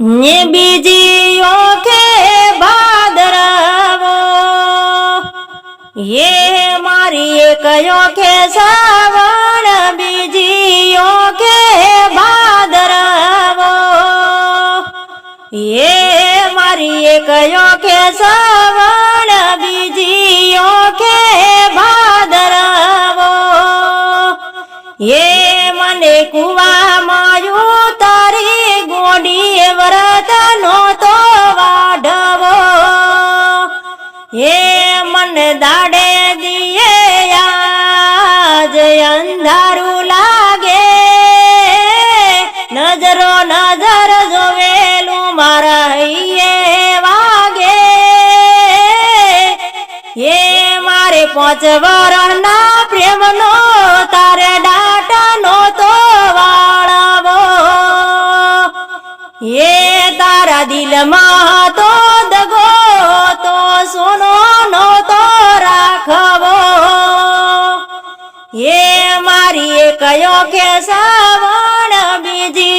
ને બીજી ઓખે ભાદરવો એ મારી એક ઓખે સાવણ બીજી ઓખે ભાદરવો એ મારી એક ઓખે સાવણ બીજી ઓખે ભાદરવો એ મને કુવામાં એ મન દાડે દિયે આજ અંધારું લાગે. નજરો નજર જોવેલું મારા હૈયે વાગે. એ મારે પાંચ વરણના પ્રેમનો, તારે ડાટાનો તો વાળવો. એ તારા દિલમાં તો એ મારી કયો કે સાવણ બીજી